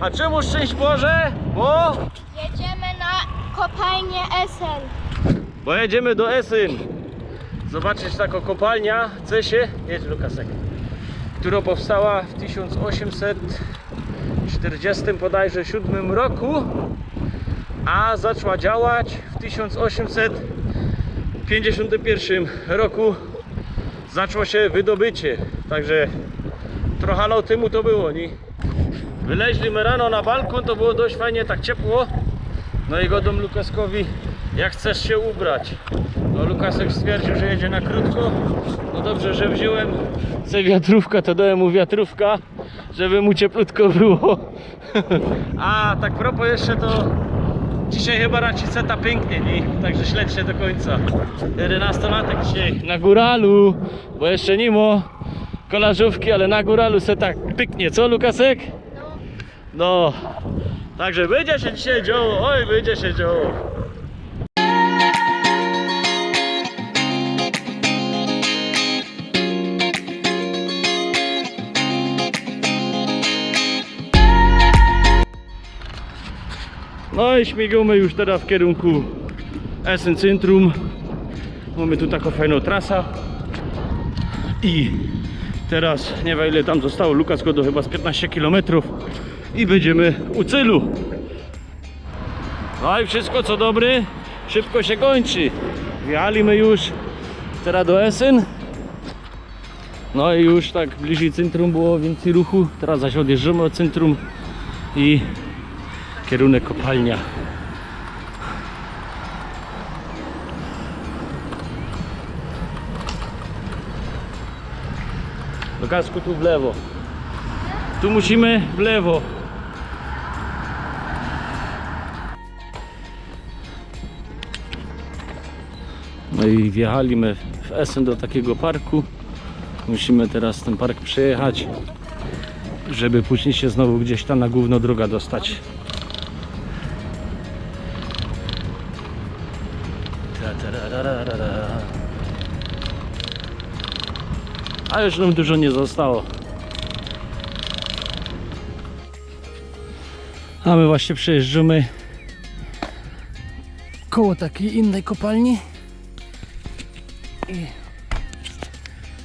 A czemu szczęść Boże? Bo... Jedziemy na kopalnię Esel. Bo jedziemy do Esyn. Zobaczyć taką kopalnia, Cesie, jedź Lukasek, która powstała w 1840 bodajże 7 roku, a zaczęła działać w 1851 roku. Zaczęło się wydobycie, także trochę lat temu to było, nie? Wyleźliśmy rano na balkon, to było dość fajnie, tak ciepło. No i godą Lukaskowi, jak chcesz się ubrać? No Lukasek stwierdził, że jedzie na krótko. No dobrze, że wziąłem sobie wiatrówkę, to dałem mu wiatrówka, żeby mu cieplutko było. A tak propos jeszcze to dzisiaj chyba raczej seta pięknie, nie? Także śledźcie do końca. 11-latek dzisiaj na góralu, bo jeszcze nie ma kolażówki, ale na góralu se tak pyknie, co Lukasek? No, także będzie się dzisiaj działo, oj, będzie się działo. No i śmigamy już teraz w kierunku Essen Centrum. Mamy tu taką fajną trasę. I teraz nie wiem ile tam zostało. Lukas go do chyba z 15 km i będziemy u celu. No i wszystko co dobry, szybko się kończy. Wjechaliśmy już teraz do Essen. No i już tak bliżej centrum było więcej ruchu. Teraz zaś odjeżdżamy od centrum i kierunek kopalnia. Lukasku tu w lewo. Tu musimy w lewo. No i wjechaliśmy w Essen do takiego parku. Musimy teraz ten park przejechać, żeby później się znowu gdzieś tam na główną drogę dostać. A już nam dużo nie zostało. A my właśnie przejeżdżamy koło takiej innej kopalni.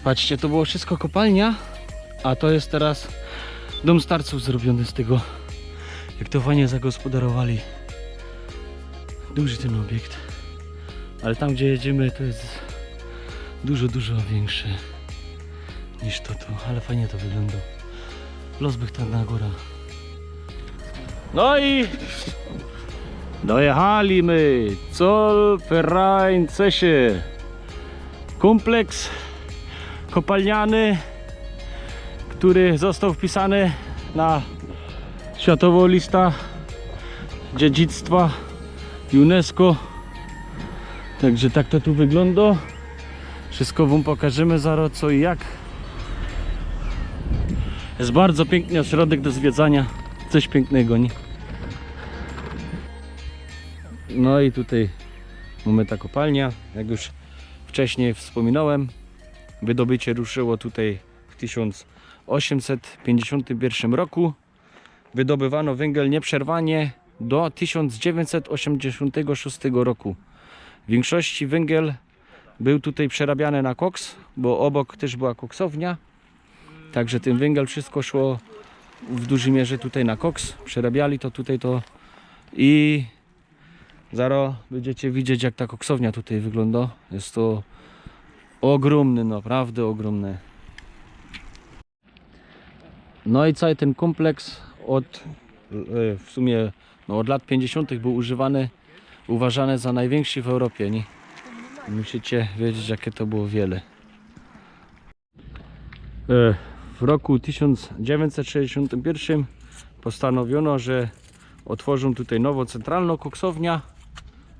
Patrzcie, to było wszystko kopalnia, a to jest teraz dom starców zrobiony z tego. Jak to fajnie zagospodarowali. Duży ten obiekt. Ale tam gdzie jedziemy to jest dużo, dużo większy niż to tu, ale fajnie to wygląda. Losbych tam na górę. No i dojechaliśmy. Zollverein Cesie. Kompleks kopalniany, który został wpisany na światową listę dziedzictwa UNESCO. Także tak to tu wygląda. Wszystko Wam pokażemy zaraz co i jak. Jest bardzo piękny ośrodek do zwiedzania. Coś pięknego, nie? No i tutaj mamy ta kopalnia. Jak już wcześniej wspominałem, wydobycie ruszyło tutaj w 1851 roku. Wydobywano węgiel nieprzerwanie do 1986 roku. W większości węgiel był tutaj przerabiany na koks, bo obok też była koksownia. Także ten węgiel wszystko szło w dużej mierze tutaj na koks. Przerabiali to tutaj to i zaraz będziecie widzieć jak ta koksownia tutaj wygląda. Jest to ogromny, naprawdę ogromny. No i cały ten kompleks od e, w sumie no od lat 50. był używany, uważany za największy w Europie. Nie? Musicie wiedzieć jakie to było wiele. E, W roku 1961 postanowiono, że otworzą tutaj nową centralną koksownię.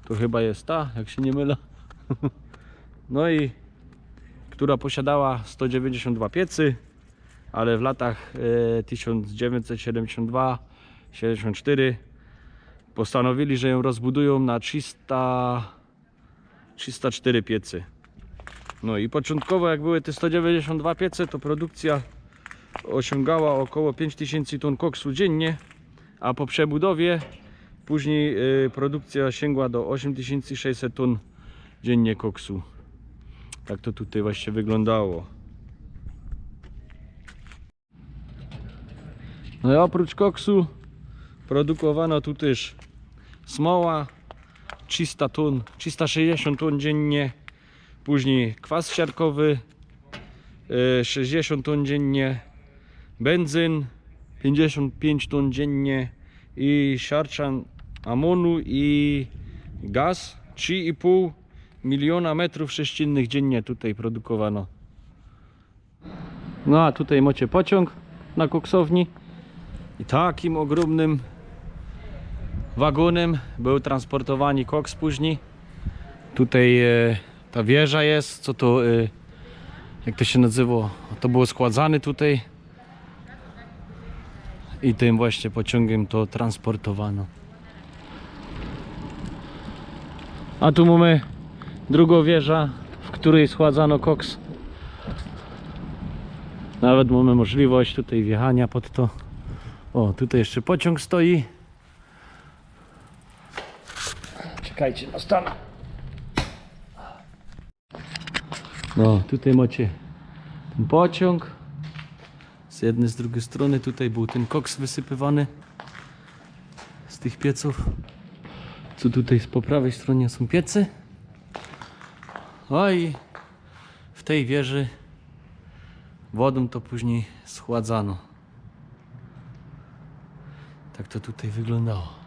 To chyba jest ta, jak się nie mylę. No i która posiadała 192 piecy, ale w latach e, 1972-74 postanowili, że ją rozbudują na 300, 304 piecy. No i początkowo jak były te 192 piece, to produkcja osiągała około 5000 ton koksu dziennie, a po przebudowie później y, produkcja sięgła do 8600 ton dziennie koksu. Tak to tutaj właśnie wyglądało. No i oprócz koksu produkowano tu też smoła 300 ton, 360 ton dziennie, później kwas siarkowy e, 60 ton dziennie, benzyn 55 ton dziennie i siarczan amonu i gaz 3,5 miliona metrów sześciennych dziennie tutaj produkowano. No a tutaj macie pociąg na koksowni i takim ogromnym wagonem był transportowany koks później. Tutaj e, ta wieża jest, co to, e, jak to się nazywa, to było składzane tutaj i tym właśnie pociągiem to transportowano. A tu mamy drugą wieżę, w której schładzano koks. Nawet mamy możliwość tutaj wjechania pod to. O, tutaj jeszcze pociąg stoi. Czekajcie na stan. No, tutaj macie ten pociąg. Z jednej, z drugiej strony tutaj był ten koks wysypywany z tych pieców. Co tutaj po prawej stronie są piecy. I w tej wieży wodą to później schładzano. Tak to tutaj wyglądało.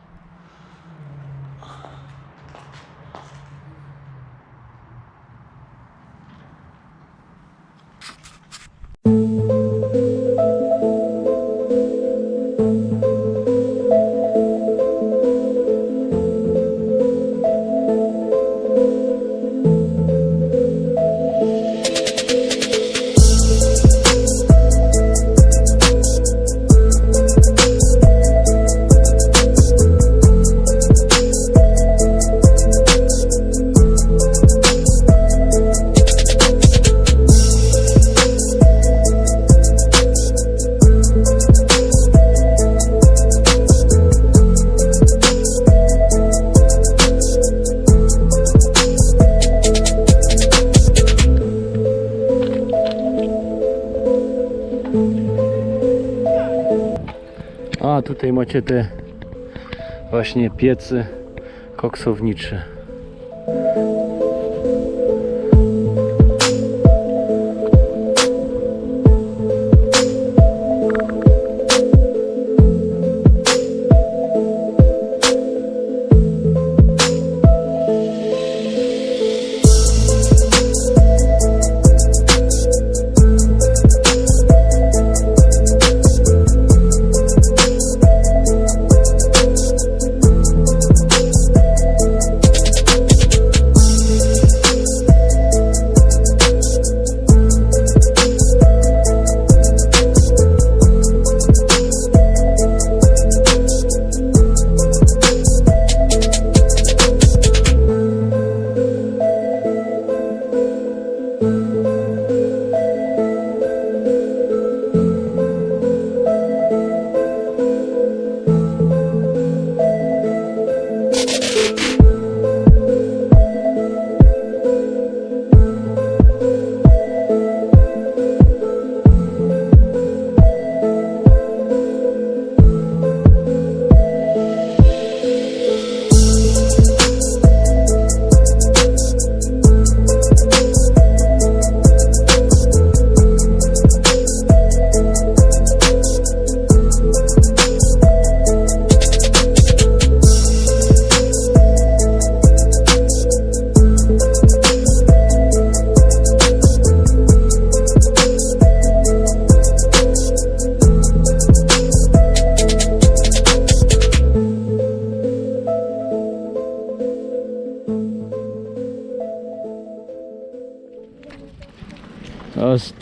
Tutaj macie te właśnie piecy koksownicze.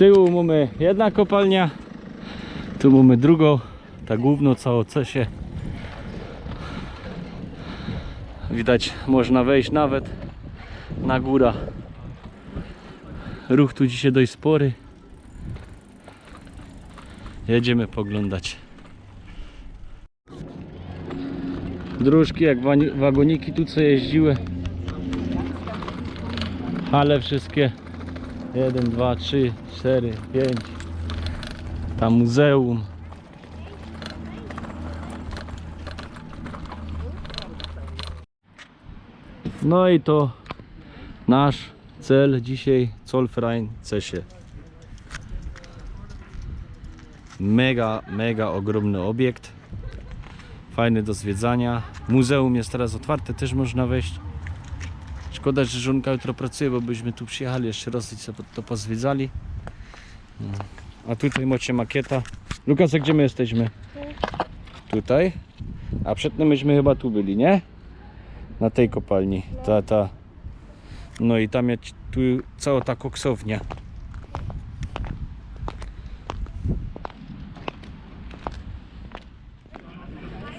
Tyłu mamy jedna kopalnia, tu mamy drugą, ta główną całą cesie. Widać, można wejść nawet na górę. Ruch tu dzisiaj dość spory. jedziemy poglądać. Dróżki jak wagoniki tu co jeździły. Ale wszystkie 1, 2, 3, 4, 5. Tam muzeum. No i to nasz cel dzisiaj Zollverein Cesie. Mega, mega ogromny obiekt. Fajny do zwiedzania. Muzeum jest teraz otwarte, też można wejść. Szkoda, że żonka jutro pracuje, bo byśmy tu przyjechali jeszcze raz to pozwiedzali. No. A tutaj macie makieta. Lukas, gdzie my jesteśmy? Tutaj. A przedtem myśmy chyba tu byli, nie? Na tej kopalni. Ta, ta. No i tam jest tu cała ta koksownia.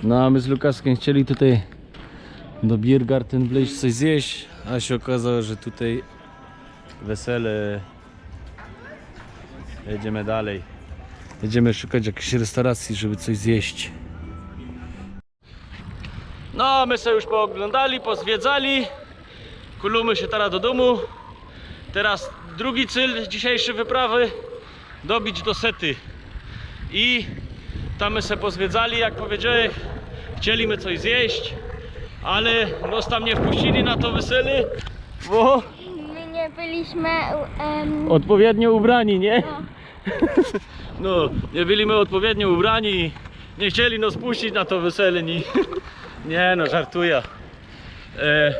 No a my z Lukaskiem chcieli tutaj do Biergarten wleźć coś zjeść, a się okazało, że tutaj wesele. Jedziemy dalej. Jedziemy szukać jakiejś restauracji, żeby coś zjeść. No, my sobie już pooglądali, pozwiedzali. Kulimy się teraz do domu. Teraz drugi cel dzisiejszej wyprawy dobić do sety. I tam my se pozwiedzali, jak powiedziałem, chcieliśmy coś zjeść, ale nos tam nie wpuścili na to wesele, bo My nie byliśmy em, odpowiednio ubrani, nie? No. No, nie byliśmy odpowiednio ubrani, nie chcieli nas puścić na to wesele, ni. Nie no, żartuję. E,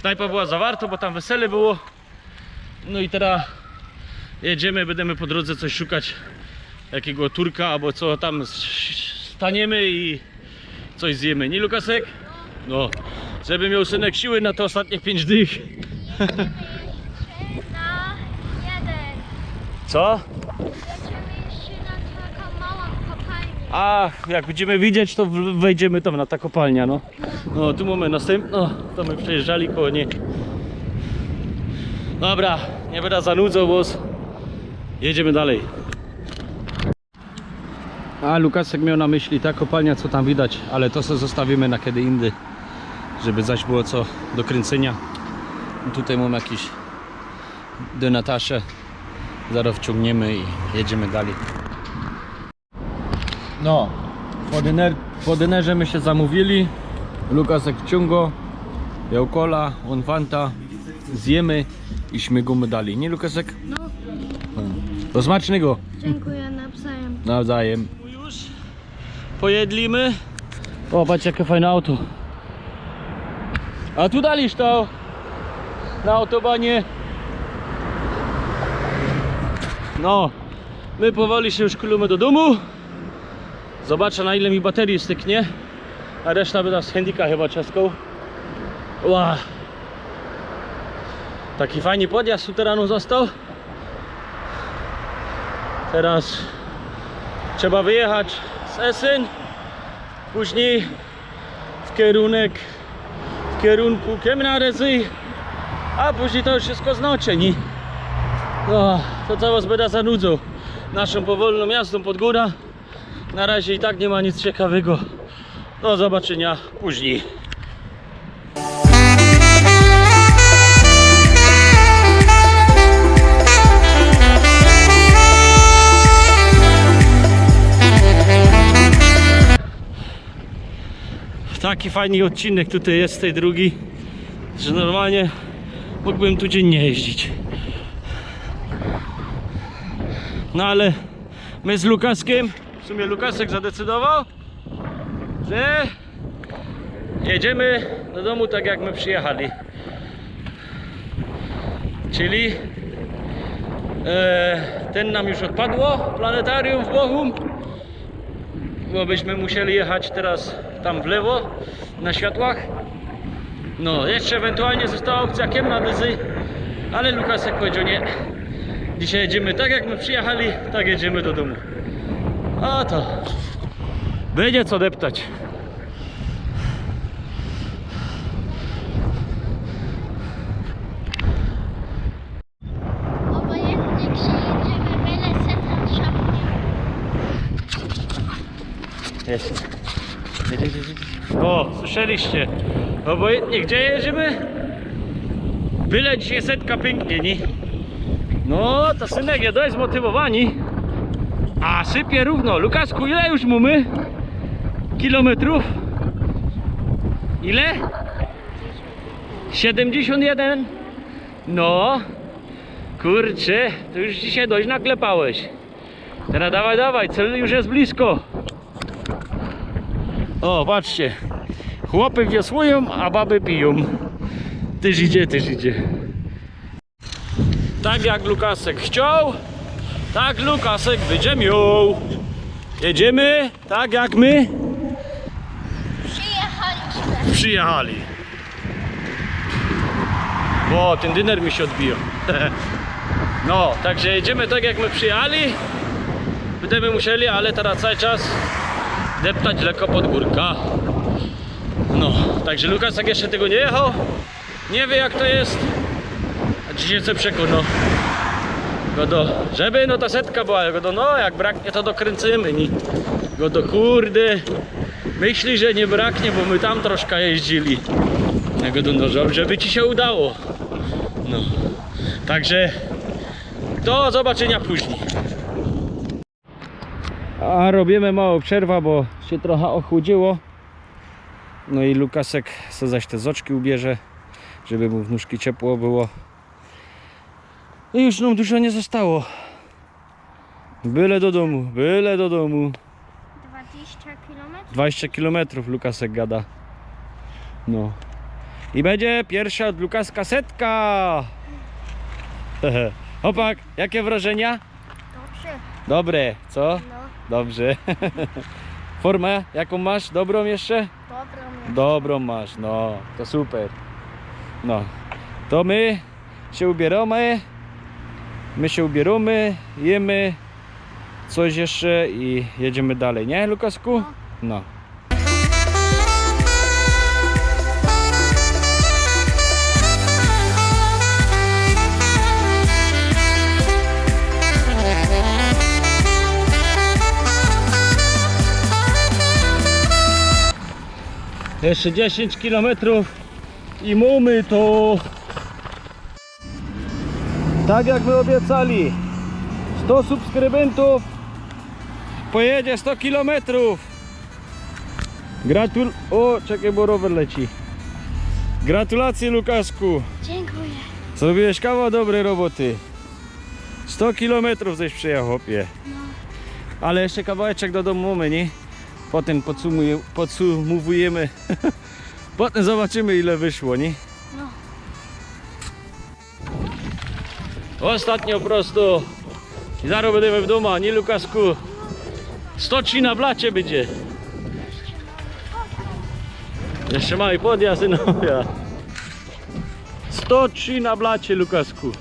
knajpa była zawarta, bo tam wesele było. No i teraz jedziemy, będziemy po drodze coś szukać, jakiego turka albo co tam s- staniemy i coś zjemy. Nie Lukasek? No, żeby miał synek siły na te ostatnie pięć dych. na jeden. Co? Jeszcze na taką małą kopalnię. A jak będziemy widzieć, to w- wejdziemy tam na ta kopalnia, no. No, tu mamy następną, to my przejeżdżali koło niej. Dobra, nie będę zanudzał, bo jedziemy dalej. A Lukasek miał na myśli ta kopalnia, co tam widać, ale to sobie zostawimy na kiedy indy, żeby zaś było co do kręcenia. Tutaj mamy jakiś denatasze, zaraz wciągniemy i jedziemy dalej. No, po, dyner, po dynerze my się zamówili. Lukasek ciągo, miał cola, on fanta. Zjemy i śmigamy dalej. Nie Lukasek? No, Do smacznego. dziękuję nawzajem. Nawzajem. Już pojedlimy. O, patrz jakie fajne auto. A tu dali to na autobanie. No, my powoli się już kulimy do domu. Zobaczę na ile mi baterii styknie. A reszta będę z handika chyba czeską. Ła. Taki fajny podjazd tu został. Teraz trzeba wyjechać z Essen. Później w kierunek kierunku Kemnarezy. A później to już wszystko znacie, nie? No, to co was będę zanudzał naszą powolną jazdą pod górę. Na razie i tak nie ma nic ciekawego. Do zobaczenia później. Taki fajny odcinek tutaj jest tej drugi, że normalnie mógłbym tu dziennie jeździć. No ale my z Lukaskiem, w sumie Lukasek zadecydował, że jedziemy do domu tak jak my przyjechali. Czyli e, ten nam już odpadło, planetarium w Bochum, bo byśmy musieli jechać teraz tam w lewo na światłach. No, jeszcze ewentualnie została opcja Kiemna Dyzy, ale Lukasek powiedział nie. Dzisiaj jedziemy tak jak my przyjechali, tak jedziemy do domu. A to będzie co deptać. Jest. O, słyszeliście? Obojętnie gdzie jedziemy? Byle dzisiaj setka pięknie, nie? No, to synek jest dość zmotywowani. A sypie równo. Lukasku, ile już mamy? Kilometrów? Ile? 71? No. Kurczę, to już dzisiaj dość naklepałeś. Teraz dawaj, dawaj, cel już jest blisko. O, patrzcie. Chłopy wiosłują, a baby piją. Tyż idzie, tyż idzie. Tak jak Lukasek chciał, tak Lukasek będzie miał. Jedziemy tak jak my Przyjechaliśmy. przyjechali. Bo ten dyner mi się odbijał. No, także jedziemy tak jak my przyjechali. Będziemy musieli, ale teraz cały czas deptać lekko pod górka. No, także Lukas jak jeszcze tego nie jechał, nie wie jak to jest. A dzisiaj się przekonał. Godo, żeby no ta setka była, godo, no jak braknie to dokręcimy, nie? Godo, kurde, myśli, że nie braknie, bo my tam troszkę jeździli. Godo, no żeby ci się udało. No, także do zobaczenia później. A robimy małą przerwę, bo się trochę ochłodziło. No i Lukasek co zaś te zoczki ubierze, żeby mu w nóżki ciepło było. I już nam dużo nie zostało. Byle do domu, byle do domu. 20 km? 20 km Lukasek gada. No. I będzie pierwsza od Lukaska setka. Opak, jakie wrażenia? Dobrze. Dobre, co? No, Dobrze. Formę jaką masz? Dobrą jeszcze? dobrą. Dobrą masz, no, to super. No, to my się ubieramy. My się ubieramy, jemy coś jeszcze i jedziemy dalej, nie Lukasku? No. Jeszcze 10 km i mamy to. Tak jak my obiecali. 100 subskrybentów pojedzie 100 km. Gratul... O, czekaj, bo rower leci. Gratulacje Lukaszku. Dziękuję. Zrobiłeś kawał dobrej roboty. 100 km żeś przyjechał, chłopie. Ale jeszcze kawałeczek do domu mamy, nie? Potem podsumowujemy. Potem zobaczymy ile wyszło, nie? No. Ostatnio prosto. I zaraz będziemy w domu, nie Lukasku? 103 na blacie będzie. Jeszcze mały podjazd, no ja. 103 na blacie, Lukasku.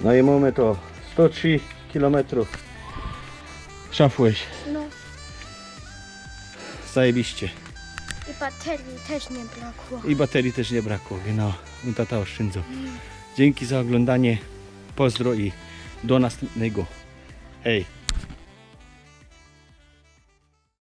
No i mamy to 103 km. Szafłeś, No. zajebiście. I baterii też nie brakło. I baterii też nie brakło, no. I tata oszczędzał. Dzięki za oglądanie. Pozdro i do następnego. Hej.